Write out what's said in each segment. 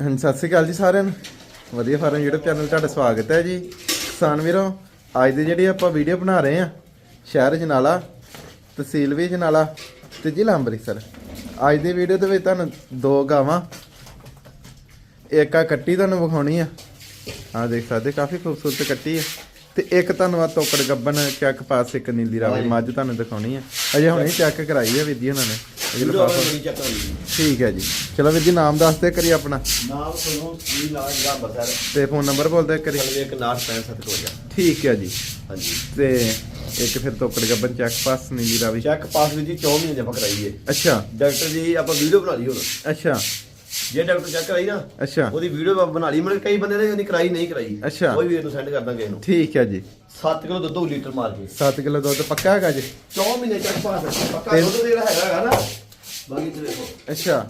ਹਾਂਜੀ ਸਤਿ ਸ਼੍ਰੀ ਅਕਾਲ ਜੀ ਸਾਰਿਆਂ ਨੂੰ। ਵਧੀਆ ਫਾਰਮ YouTube ਚੈਨਲ ਤੁਹਾਡਾ ਸਵਾਗਤ ਹੈ ਜੀ। ਕਿਸਾਨ ਵੀਰੋ ਅੱਜ ਦੀ ਜਿਹੜੀ ਆਪਾਂ ਵੀਡੀਓ ਬਣਾ ਰਹੇ ਆ ਸ਼ਹਿਰ ਜਨਾਲਾ ਤਹਿਸੀਲ ਵੀ ਜਨਾਲਾ ਤੇ ਜ਼ਿਲ੍ਹਾ ਅੰਮ੍ਰਿਤਸਰ। ਅੱਜ ਦੀ ਵੀਡੀਓ ਦੇ ਵਿੱਚ ਤੁਹਾਨੂੰ ਦੋ ਗਾਵਾਂ ਇੱਕ ਆ ਕੱਟੀ ਤੁਹਾਨੂੰ ਵਿਖਾਉਣੀ ਆ। ਆ ਦੇਖ ਸਕਦੇ ਕਾਫੀ ਖੂਬਸੂਰਤ ਕੱਟੀ ਆ। ਤੇ ਇੱਕ ਤੁਹਾਨੂੰ ਆ ਤੋਕੜ ਗੱਬਨ ਚੱਕ ਪਾਸ ਇੱਕ ਨੀਲੀ ਰਾਵੀ ਮੱਝ ਤੁਹਾਨੂੰ ਦਿਖਾਉਣੀ ਆ। ਅਜੇ ਹੁਣੇ ਚੈੱਕ। ਕਰਾਈ ਆ ਜੀ ਉਹਨਾਂ ਨੇ। ਇਹ ਲਿਫਾਫਾ ਠੀਕ ਹੈ ਜੀ। ਚਲੋ ਵੀਰ ਜੀ ਨਾਮ ਦੱਸ ਦੇ ਕਰੀ ਆਪਣਾ। ਨਾਮ ਤੁਹਾਨੂੰ ਕੀ ਨਾਮ ਜਿਹੜਾ ਬਸਰ ਤੇ ਫੋਨ ਨੰਬਰ ਬੋਲ ਦੇ ਕਰੀ ਕਲਵੇ ਇੱਕ ਨਾਟ 65 ਠੀਕ ਹੈ ਜੀ। ਹਾਂਜੀ। ਤੇ ਇੱਕ ਫਿਰ ਤੋਕੜ ਗੱਬਨ ਚੱਕ ਪਾਸ ਨੀਲੀ ਰਾਵੀ। ਚੈੱਕ ਪਾਸ ਵੀ ਜੀ 4 ਮਹੀਨੇ ਜਮਾ ਕਰਾਈਏ। ਅੱਛਾ। ਡਾਕਟਰ ਜੀ ਆਪਾਂ ਵੀਡੀਓ ਬਣਾ ਲਈ ਹੁਣ। ਅੱਛਾ। ਜੇ ਡਾਕਟਰ ਚੈੱਕ ਕਰਾਈ ਨਾ ਅੱਛਾ। ਉਹਦੀ ਵੀਡੀਓ ਬਣਾ ਲਈ। ਮਤਲਬ ਕਈ ਬੰਦੇ ਨੇ ਨਹੀਂ ਕਰਾਈ ਨਹੀਂ ਕਰਾਈ। ਅੱਛਾ। ਕੋਈ ਵੀਰ ਨੂੰ ਸੈਂਡ ਕਰ ਦਾਂਗੇ ਇਹਨੂੰ। ਠੀਕ ਹੈ ਜੀ। 7 ਕਿਲੋ ਦੁੱਧ 2 ਲੀਟਰ ਮਾਰ ਕੇ। 7 ਕਿਲੋ ਦੁੱਧ ਪੱਕਾ ਹੈਗਾ ਜੀ? 4 ਮਹੀਨੇ ਚੈੱਕ ਪਾਸ। ਪੱਕਾ ਦੁੱਧ ਜਿਹੜਾ ਹੈਗਾ ਹੈਗਾ ਨਾ। ਬਾਕੀ ਤੇ ਅੱਛਾ।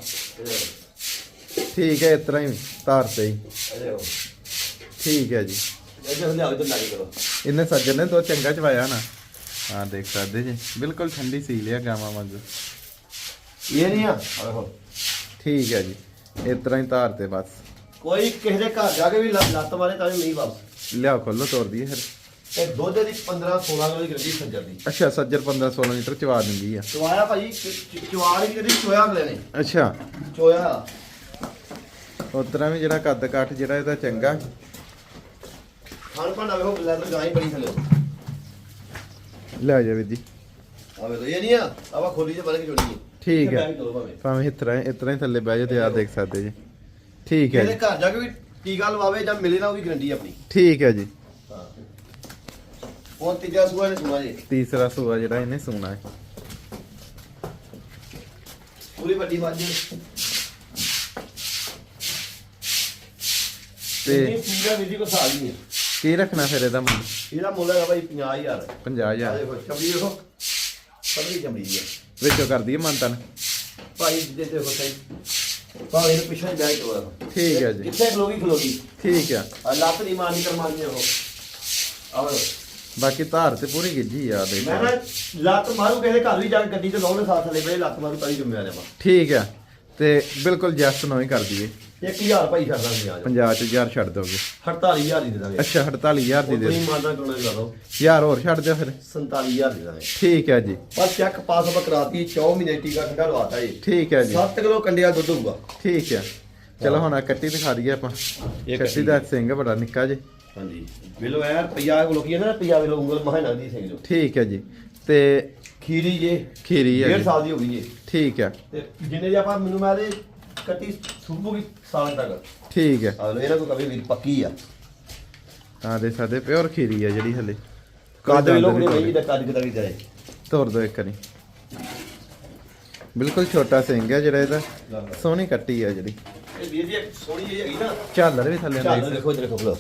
ਠੀਕ ਹੈ ਇਸ ਤਰ੍ਹਾਂ ਹੀ ਧਾਰ ਤੇ ਹੀ। ਠੀਕ ਹੈ ਜੀ। ਇਹ ਜੇ ਲਿਆਓ ਤੇ ਲਾਗੇ ਕਰੋ। ਇਹਨੇ ਸੱਜਣ ਨੇ ਦੋ ਚੰਗਾ ਚਵਾਇਆ ਨਾ। ਹਾਂ ਦੇਖ ਸਕਦੇ ਜੀ। ਬਿਲਕੁਲ ਠੰਡੀ ਸੀ ਲਿਆ ਗਾਵਾਂ ਵਾਂਗੂ। ਇਹ ਨਹੀਂ ਆ। ਆਹ ਠੀਕ ਹੈ ਜੀ। ਇਸ ਤਰ੍ਹਾਂ ਹੀ ਧਾਰ ਤੇ ਬਸ। ਕੋਈ ਕਿਸੇ ਦੇ ਘਰ ਜਾ ਕੇ ਵੀ ਲੱਤ ਲੱਤ ਮਾਰੇ ਤਾਂ ਵੀ ਨਹੀਂ ਵਾਪਸ। ਲਿਆਓ ਖੋਲੋ ਤੋੜ ਦਈਏ ਫਿਰ। ਇਹ ਦੁੱਧ ਦੀ 15 16 ਕਿਲੋ ਦੀ ਸੱਜਰ ਦੀ। ਅੱਛਾ ਸੱਜਰ 15 16 ਲੀਟਰ ਚਵਾ ਦਿੰਦੀ ਆ। ਚਵਾਇਆ ਭਾਜੀ ਚਵਾੜ ਹੀ ਜਿਹੜੀ ਚੋਇਆ ਅਗਲੇ ਨੇ। ਅੱਛਾ। ਚੋਇਆ। ਉਸ ਤਰ੍ਹਾਂ ਵੀ ਜਿਹੜਾ ਕੱਦ ਕਾਠ ਜਿਹੜਾ ਇਹਦਾ ਚੰਗਾ। ਖਾਣ ਭਾਂਡਾ ਵੇਖੋ ਲੈਦਰ ਗਾਂ ਹੀ ਬੜੀ ਥੱਲੇ। ਲੈ ਜਾ ਵੀਰ ਜੀ। ਆਵੇ ਤਾਂ ਇਹ ਨਹੀਂ ਆ ਆਵਾ ਖੋਲੀ ਤੇ ਬਣ ਕੇ ਜੋੜੀ ਠੀਕ ਹੈ। ਭਾਵੇਂ। ਇਸ ਤਰ੍ਹਾਂ ਇਸ ਤਰ੍ਹਾਂ ਹੀ ਥੱਲੇ ਬਹਿ ਜਾ ਤੇ ਆ ਦੇਖ ਸਕਦੇ ਜੀ। ਠੀਕ ਹੈ ਇਹਦੇ ਜੀ। ਘਰ ਜਾ ਕੇ ਵੀ ਟੀਕਾ ਲਵਾਵੇ ਜਾਂ ਮਿਲੇ ਨਾ ਉਹ ਵੀ ਗਰੰਟੀ ਆਪਣੀ। ਠੀਕ ਹੈ ਜੀ। ਉਹ ਤੀਜਾ ਸੂਆ ਨੇ ਸੁਣਾ ਜੀ। ਤੀਸਰਾ ਸੂਆ ਜਿਹੜਾ ਇਹਨੇ ਸੂਣਾ ਹੈ। ਪੂਰੀ ਵੱਡੀ ਮੱਝ। ਤੇ ਇਹ ਪੂਰਾ ਵਿਧੀ ਕੋ ਸਾਲ ਨਹੀਂ। ਹੈ ਕੀ ਰੱਖਣਾ ਫਿਰ ਇਹਦਾ ਮੁੱਲ? ਇਹਦਾ ਮੁੱਲ ਹੈਗਾ ਭਾਈ 50000 ਆ 50000 ਦੇਖੋ ਚਮੜੀ ਦੇਖੋ। ਪਤਲੀ ਚਮੜੀ ਹੈ ਵਿੱਚੋਂ ਕਰ ਦਈਏ ਮੰਤਨ ਭਾਈ ਦੇ ਦੇਖੋ ਸਹੀ। ਭਾਵੇਂ ਇਹਨੂੰ ਪਿੱਛੇ ਬੈਠ ਹੋਇਆ ਠੀਕ ਹੈ ਜੀ। ਕਿੱਥੇ ਖਲੋਗੀ ਖਲੋਗੀ। ਠੀਕ ਆ। ਲੱਤ ਨਹੀਂ ਮਾਰਨੀ ਕਰਮਾਨੀ ਉਹ। ਆਵੇ ਬਾਕੀ ਧਾਰ ਤੇ ਪੂਰੀ ਗਿੱਜੀ ਆ ਦੇਖ। ਮੈਂ ਨਾ ਲੱਤ ਮਾਰੂ ਕਿਸੇ ਦੇ ਘਰ ਵੀ ਜਾ ਕੇ ਗੱਡੀ ਤੇ ਲਾਉਣੇ ਸਾਥ ਥੱਲੇ ਬੜੇ ਲੱਤ ਮਾਰੂ ਤਾਂ ਹੀ ਜ਼ਿੰਮੇਵਾਰ ਆ ਠੀਕ ਆ। ਤੇ ਬਿਲਕੁਲ ਜਸਟ ਨੋ ਹੀ ਕਰ ਦਈਏ 1000 ਭਾਈ ਛੱਡ ਦਾਂਗੇ ਆ 50 ਚ ਹਜ਼ਾਰ ਛੱਡ ਦੋਗੇ। 48000 ਹੀ ਦੇ ਦਾਂਗੇ। ਅੱਛਾ 48000 ਦੀ ਦੇ। ਉਤਨੀ ਮਾਦਾ ਕਰਨਾ ਕਰਾ ਲਓ। ਯਾਰ ਹੋਰ ਛੱਡ ਦਿਓ ਫਿਰ। 47000 ਦੇ ਦਾਂਗੇ। ਠੀਕ ਹੈ ਜੀ। ਪਰ ਚੈੱਕ ਪਾਸ ਆਪਾਂ ਕਰਾਤੀ 4 ਮਹੀਨੇ ਟੀਕਾ ਠੰਡਾ ਲਵਾਤਾ ਜੀ। ਠੀਕ ਹੈ ਜੀ। 7 ਕਿਲੋ ਕੰਡਿਆ ਦੁੱਧ ਹੋਊਗਾ। ਠੀਕ ਹੈ ਚਲੋ ਹੁਣ ਆਹ ਕੱਟੀ ਦਿਖਾ ਦਈਏ ਆਪਾਂ। ਇਹ ਕੱਟੀ ਦਾ ਸਿੰਘ ਬੜਾ ਨਿੱਕਾ ਜੀ। ਹਾਂਜੀ। ਵੇਲੋ ਯਾਰ ਰੁਪਈਆ ਕੋ ਲੋਕੀ ਨਾ ਰੁਪਈਆ ਵੇਲੋ ਉਂਗਲ ਮਹਾਨਾ ਦੀ ਸਿੰਘ ਜੋ ਠੀਕ ਹੈ ਜੀ। ਤੇ ਖੀਰੀ ਜੇ ਖੀਰੀ ਹੈ ਡੇਢ ਜੀ। ਸਾਲ ਦੀ ਹੋ ਗਈ ਜੀ। ਠੀਕ ਹੈ। ਤੇ ਜਿੰਨੇ ਜੇ ਆਪਾਂ ਮੈਨੂੰ ਮੈਂ ਦੇ ਕੱਟੀ ਸੁਬੂਗੀ ਸਾਲ ਤੱਕ। ਠੀਕ ਹੈ। ਆ ਲੋ ਇਹਨਾਂ ਕੋ ਕभी ਵੀ ਪੱਕੀ ਆ। ਆ ਦੇ ਸਕਦੇ ਪਿਓਰ ਖੀਰੀ ਆ ਜਿਹੜੀ ਹਲੇ। ਕੱਦ ਵੀ ਲੋਕ ਨੇ ਨਹੀਂ ਦਾ ਕੱਦ ਕਿਤਾ ਵੀ ਜਾਏ। ਤੋਰ ਦੋ ਇੱਕ ਵਾਰੀ। ਬਿਲਕੁਲ ਛੋਟਾ ਸਿੰਘ ਹੈ ਜਿਹੜਾ ਇਹਦਾ। ਸੋਹਣੀ ਕੱਟੀ ਆ ਜਿਹੜੀ। ਇਹ ਵੀਰ ਜੀ ਸੋਹਣੀ ਜਿਹੀ ਹੈਗੀ ਨਾ। ਝਾਲਰ ਵੀ ਥੱਲੇ ਆਉਂਦੀ ਦੇਖੋ ਇਧਰ ਦੇਖੋ ਫਲੋ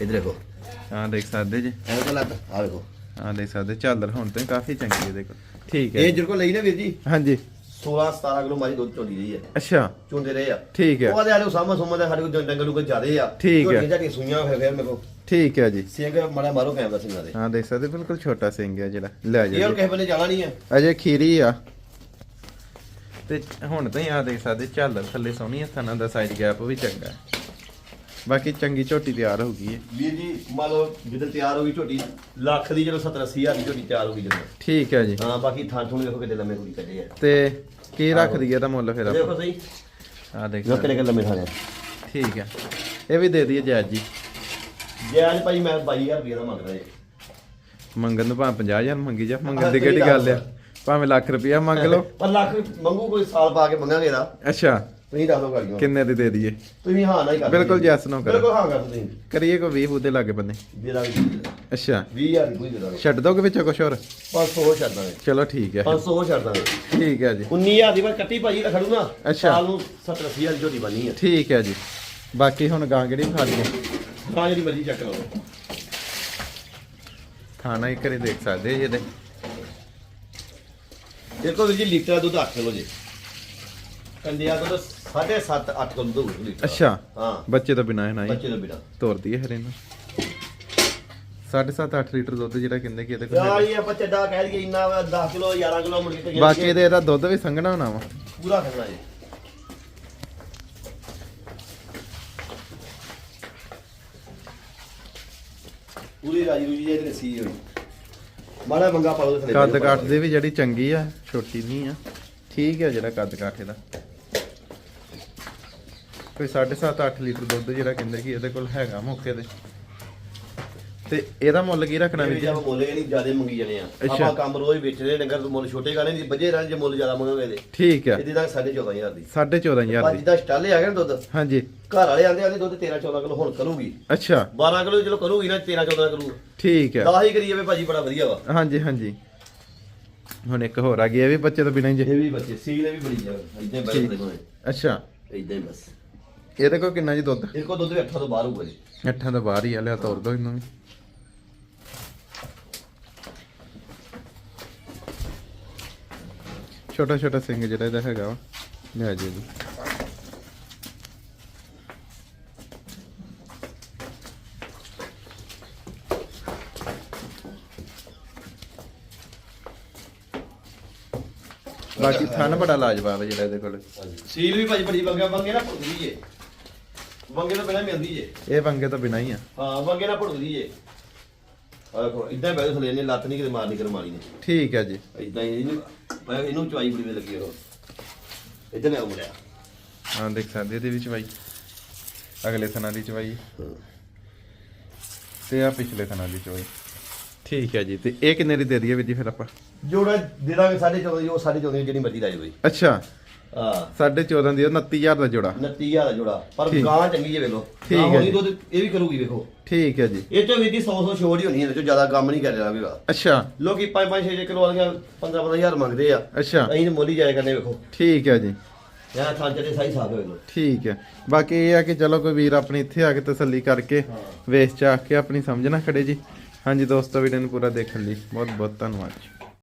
ਇਧਰ ਦੇਖੋ ਹਾਂ ਦੇਖ ਸਕਦੇ ਜੀ। ਤਾਂ ਲੱਤ ਆ ਦੇਖੋ ਹਾਂ ਦੇਖ ਸਕਦੇ ਝਾਲਰ ਹੁਣ ਤੇ ਕਾਫੀ ਚੰਗੀ ਹੈ ਦੇਖੋ। ਠੀਕ ਇਹ ਹੈ ਜਿਹੜੇ ਕੋ ਲਈ ਨਾ ਵੀਰ ਜੀ? ਹਾਂਜੀ। 16 17 ਕਿਲੋ ਮਾਰੀ ਦੁੱਧ ਚੋਂਦੀ ਰਹੀ ਹੈ। ਅੱਛਾ। ਚੋਂਦੇ ਰਹੇ ਆ। ਠੀਕ ਹੈ। ਉਹ ਆਦੇ ਆਲੇ ਸਾਮਾ ਸੁਮਾ ਦੇ ਸਾਡੇ ਕੋਲ ਡੰਗਰ ਨੂੰ ਜ਼ਿਆਦੇ ਆ। ਠੀਕ ਹੈ। ਝੋਟੀਆਂ ਸੂਈਆਂ ਹੋਏ ਫਿਰ ਮੇਰੇ ਕੋ ਠੀਕ ਹੈ ਜੀ। ਸਿੰਘ ਮੜਾ ਮਾਰੋ ਕੈਮਰਾ ਸਿੰਘਾਂ ਦੇ। ਹਾਂ ਦੇਖ ਸਕਦੇ ਬਿਲਕੁਲ ਛੋਟਾ ਸਿੰਘ ਹੈ ਜਿਹੜਾ। ਲੈ ਇਹ ਜਾ। ਹੁਣ ਕਿਸੇ ਬੰਨੇ ਜਾਣਾ ਨਹੀਂ ਹੈ। ਅਜੇ ਖੀਰੀ ਆ। ਤੇ ਹੁਣ ਤਾਂ ਹੀ ਆ ਦੇਖ ਸਕਦੇ ਝਾਲਰ ਥੱਲੇ ਸੋਹਣੀ ਆ ਥਾਣਾ ਦਾ ਸਾਈਡ ਗੈਪ ਵੀ ਚੰਗਾ ਹੈ। ਬਾਕੀ ਚੰਗੀ ਝੋਟੀ ਤਿਆਰ ਹੋ ਗਈ ਹੈ। ਵੀਰ ਜੀ ਮੰਨ ਲਓ ਜਦੋਂ ਤਿਆਰ ਹੋ ਗਈ ਝੋਟੀ ਲੱਖ ਦੀ ਜਦੋਂ 70 80 ਹਜ਼ਾਰ ਦੀ ਝੋਟੀ ਤਿਆਰ ਹੋ ਗਈ ਜਦੋਂ। ਠੀਕ ਹੈ ਜੀ। ਹਾਂ ਬਾਕੀ ਥਾਂ ਥੂਣ ਦੇਖੋ ਕਿਤੇ ਲੰਮੇ ਕੁੜੀ ਕੱਢੇ ਆ। ਤੇ ਕੀ ਰੱਖ ਦਈਏ ਇਹਦਾ ਮੁੱਲ ਫਿਰ ਆਪਾਂ? ਦੇਖੋ ਸਹੀ। ਆ ਦੇਖ। ਸਕਦੇ। ਕਿਹੜੇ ਕਿਹੜੇ ਲੰਮੇ ਥਾਂ ਠੀਕ ਹੈ। ਇਹ ਵੀ ਦੇ ਦਈਏ ਜਾਇਜ਼ ਜੀ। ਜੇ ਅੱਜ ਭਾਈ ਮੈਂ 22000 ਰੁਪਏ ਦਾ ਮੰਗਦਾ ਜੀ। ਮੰਗਣ ਨੂੰ ਭਾਵੇਂ 50000 ਮੰਗੀ ਜਾ ਮੰਗਣ ਦੀ ਕਿਹੜੀ ਗੱਲ ਆ? ਭਾਵੇਂ ਲੱਖ ਰੁਪਇਆ ਮੰਗ ਲਓ। ਪਰ ਲੱਖ ਮੰਗੂ ਕੋਈ ਸਾਲ ਪਾ ਕੇ ਮੰਗਾਂਗੇ ਦਾ ਅੱਛਾ। ਤੁਸੀਂ ਦੱਸ ਦਿਓ ਗਾੜੀਆਂ ਕਿੰਨੇ ਦੀ ਦੇ ਦਈਏ? ਤੁਸੀਂ ਹਾਂ ਨਾ ਹੀ ਕਰ ਬਿਲਕੁਲ yes no ਕਰੋ। ਬਿਲਕੁਲ ਹਾਂ ਕਰ ਦਿਓ ਤੁਸੀਂ ਕਰੀਏ ਕੋਈ 20 ਉਹਦੇ ਲਾਗੇ ਬੰਨੇ। ਦੇ ਦਾਂਗੇ। ਅੱਛਾ। 20000 ਦੀ ਕੋਈ ਦੇ ਦਾਂਗੇ ਛੱਡ ਦੋਗੇ ਵਿੱਚੋਂ ਕੁਛ ਹੋਰ? 500 ਹੋਰ ਛੱਡ ਦਾਂਗੇ। ਚਲੋ ਠੀਕ ਹੈ। 500 ਹੋਰ ਛੱਡ ਦਾਂਗੇ। ਠੀਕ ਹੈ ਜੀ। 19000 ਦੀ ਮੈਂ ਕੱਟੀ ਭਾਜੀ ਰਖੜੂ ਨਾ। ਅੱਛਾ। ਸਾਲ ਨੂੰ 70 80000 ਦੀ ਝੋਟੀ ਬਣੀ ਹੈ ਠੀਕ ਹੈ ਜੀ। ਬਾਕੀ ਹੁਣ ਗਾਂ ਕਿਹੜੀ ਖਾ ਲਈਏ ਹਾਂ ਜਿਹੜੀ ਮਰਜ਼ੀ ਚੱਕ ਲਓ। ਖਾਣਾ ਇੱਕ ਵਾਰੀ ਦੇਖ ਸਕਦੇ ਜੀ ਇਹਦੇ। ਦੇਖੋ ਵੀਰ ਜੀ ਲੀਟਰ ਦਾ ਦੁੱਧ 8 ਕਿਲੋ ਜੀ। ਕੰਡਿਆ ਤੋਂ 7.5 8 ਕਿਲੋ ਦੂਰ ਲੀਟਰ। ਅੱਛਾ। ਹਾਂ। ਬੱਚੇ ਤੋਂ ਬਿਨਾ ਹੈ ਨਾ ਬੱਚੇ ਤੋਂ ਬਿਨਾ। ਤੋਰਦੀ ਹੈ ਹਰੇ ਨੂੰ 7.5 8 ਲੀਟਰ ਦੁੱਧ ਜਿਹੜਾ ਕਹਿੰਦੇ ਕਿ ਇਹਦੇ ਯਾਰ ਕੋਲ ਇਹ ਆਪਾਂ ਚੱਡਾ ਕਹਿ ਲਈਏ ਇੰਨਾ 10 ਕਿਲੋ 11 ਕਿਲੋ ਮੁੜ ਤੇ ਬਾਕੀ ਇਹਦਾ ਦੁੱਧ ਵੀ ਸੰਘਣਾ ਹੋਣਾ ਵਾ। ਪੂਰਾ ਕਰਨਾ ਜੀ। ਪੂਰੀ ਰਾਜੀ ਰੂਜੀ ਜੇ ਨਸੀ ਹੋਈ ਮਾੜਾ ਮੰਗਾ ਪਾ ਲਓ ਥੱਲੇ ਕੱਦ ਕਾਠ ਦੇ ਵੀ ਜਿਹੜੀ ਚੰਗੀ ਆ ਛੋਟੀ ਨਹੀਂ ਆ। ਠੀਕ ਆ ਜਿਹੜਾ ਕੱਦ ਕਾਠ ਇਹਦਾ। ਕੋਈ 7.5 8 ਲੀਟਰ ਦੁੱਧ ਜਿਹੜਾ ਕਹਿੰਦੇ ਕਿ ਇਹਦੇ ਕੋਲ ਹੈਗਾ ਮੌਕੇ ਤੇ। ਤੇ ਇਹਦਾ ਮੁੱਲ ਕੀ ਰੱਖਣਾ ਇਹ ਵੀ ਵੀ ਜਦ ਮੁੱਲ ਨਹੀਂ ਜਿਆਦੇ ਮੰਗੀ ਜਾਣੇ ਆ। ਅੱਛਾ। ਆਪਾਂ ਕੰਮ ਰੋਜ਼ ਵੇਚਦੇ ਡੰਗਰ ਤੋਂ ਮੁੱਲ ਛੋਟੇ ਗਾਣੇ ਦੀ ਵੱਜੇ ਰਾਂ ਜੇ ਮੁੱਲ ਜ਼ਿਆਦਾ ਮੰਗਾਂਗੇ ਇਹਦੇ ਠੀਕ ਆ। ਇਹਦੀ ਤਾਂ 14500 ਦੀ। 14500 ਅੱਜ ਦੀ। ਦਾ ਸਟਾਲੇ ਆ ਗਿਆ ਨਾ ਦੁੱਧ। ਹਾਂਜੀ। ਘਰ ਵਾਲੇ ਆਂਦੇ ਆਂਦੇ ਦੁੱਧ 13 14 ਕਿਲੋ ਹੁਣ ਕਰੂਗੀ। ਅੱਛਾ। 12 ਕਿਲੋ ਚਲੋ ਕਰੂਗੀ ਨਾ 13 14 ਕਰੂ ਠੀਕ ਆ। 10 ਹੀ ਕਰੀ ਜਾਵੇ ਭਾਜੀ ਬੜਾ ਵਧੀਆ ਵਾ। ਹਾਂਜੀ ਹਾਂਜੀ। ਹੁਣ ਇੱਕ ਹੋਰ ਆ ਗਈ ਇਹ ਵੀ ਬੱਚੇ ਤੋਂ ਬਿਨਾਂ ਹੀ ਜੇ। ਇਹ ਵੀ ਬੱਚੇ ਸੀਲ ਵੀ ਬੜੀ ਜਾ ਇਦਾਂ ਹੀ ਠੀਕ। ਅੱਛਾ। ਇਦਾਂ ਹੀ ਬਸ। ਇਹਦੇ ਕੋਲ ਕਿੰਨਾ ਜੀ ਦੁੱਧ। ਇਹ ਕੋ ਦੁੱਧ ਵੀ 8 ਤੋਂ ਬਾਹਰ ਹੋਊਗਾ ਜੀ। ਅੱਠਾਂ ਤੋਂ ਬਾਹਰ ਹੀ ਆ ਲਿਆ ਤੋਰ ਦੋ ਇਹਨੂੰ ਵੀ। ਛੋਟਾ ਛੋਟਾ ਸਿੰਘ ਜਿਹੜਾ ਇਹਦਾ ਹੈਗਾ ਵਾ। ਲੈ ਜੀ ਜੀ ਬਾਕੀ ਥਣ ਬੜਾ ਲਾਜਵਾਬ ਹੈ ਜਿਹੜਾ ਇਹਦੇ ਕੋਲ। ਸੀਲ ਵੀ ਭਾਜੀ ਬੜੀ ਵੰਗਾ ਵੰਗੇ ਨਾ ਭੁੱਲਦੀ ਜੇ ਵੰਗੇ ਤੋਂ ਬਿਨਾਂ ਮਿਲਦੀ ਜੇ। ਇਹ ਵੰਗੇ ਤੋਂ ਬਿਨਾਂ ਹੀ ਆ। ਹਾਂ ਵੰਗੇ ਨਾ ਭੁੱਲਦੀ ਜੇ। ਆ ਦੇਖੋ ਇਦਾਂ ਬੈਠ ਥਲੇ ਨੇ ਲੱਤ ਨਹੀਂ ਕਿਤੇ ਮਾਰਨੀ ਕਰ ਮਾਰੀ ਨੇ ਠੀਕ ਹੈ ਜੀ। ਇਦਾਂ ਹੀ ਇਹਨੂੰ ਮੈਂ ਇਹਨੂੰ ਚਵਾਈ ਬੜੀ ਵੇ ਲੱਗੀ ਉਹ। ਇਦਾਂ ਨੇ ਉਮੜਿਆ ਹਾਂ ਦੇਖ ਸਕਦੇ ਇਹਦੇ ਵਿੱਚ ਬਾਈ ਅਗਲੇ ਥਣਾ ਦੀ ਚਵਾਈ। ਤੇ ਆ ਪਿਛਲੇ ਥਣਾ ਦੀ ਚਵਾਈ। ਠੀਕ ਹੈ ਜੀ ਤੇ ਇਹ ਕਿੰਨੇ ਦੀ ਦੇ ਦਈਏ ਵੀਰ ਜੀ ਫਿਰ ਆਪਾਂ? ਜੋੜਾ ਦੇ ਦਾਂਗੇ 14.5 ਦੀ ਉਹ 14.5 ਜਿਹੜੀ ਮਰਜ਼ੀ ਲੈ ਜਾਓ ਬਈ। ਅੱਛਾ। ਹਾਂ। 14.5 ਦੀ ਉਹ 29000 ਦਾ ਜੋੜਾ। 29000 ਦਾ ਜੋੜਾ। ਪਰ। ਗਾਂ ਚੰਗੀ ਜੇ ਵੇਖੋ। ਠੀਕ ਹੈ ਜੀ। ਦੁੱਧ ਇਹ ਵੀ ਕਰੂਗੀ ਵੇਖੋ। ਠੀਕ ਹੈ ਜੀ। ਇਹ ਚੋਂ ਵੀ ਦੀ 100 100 ਛੋੜ ਹੀ ਹੋਣੀ ਇਹਦੇ ਚੋਂ ਜ਼ਿਆਦਾ ਕੰਮ ਨਹੀਂ ਕਰ ਰਿਹਾ ਵੀਗਾ ਅੱਛਾ। ਲੋਕੀ 5 5 6 ਕਿਲੋ ਵਾਲੀਆਂ 15 15000 ਮੰਗਦੇ ਆ। ਅੱਛਾ। ਅਸੀਂ ਤੇ ਮੁੱਲ ਹੀ ਜਾਇਆ ਕਰਨੇ ਵੇਖੋ। ਠੀਕ ਹੈ ਜੀ। ਯਾਰ ਥਾਂ ਚੜੇ ਸਹੀ ਸਾਫ਼ ਹੋਏ ਲੋ ਠੀਕ ਹੈ। ਬਾਕੀ ਇਹ ਆ ਕਿ ਚਲੋ ਕੋਈ ਵੀਰ ਆਪਣੀ ਇੱਥੇ ਆ ਕੇ ਤਸੱਲੀ ਕਰਕੇ ਵੇਚ ਚਾ ਕੇ ਆਪਣੀ ਸਮਝ ਨਾ ਖੜੇ ਜੀ। ਹਾਂਜੀ ਦੋਸਤੋ ਵੀਡੀਓ ਨੂੰ ਪੂਰਾ ਦੇਖਣ ਲਈ ਬਹੁਤ ਬਹੁਤ ਧੰਨਵਾਦ ਜੀ।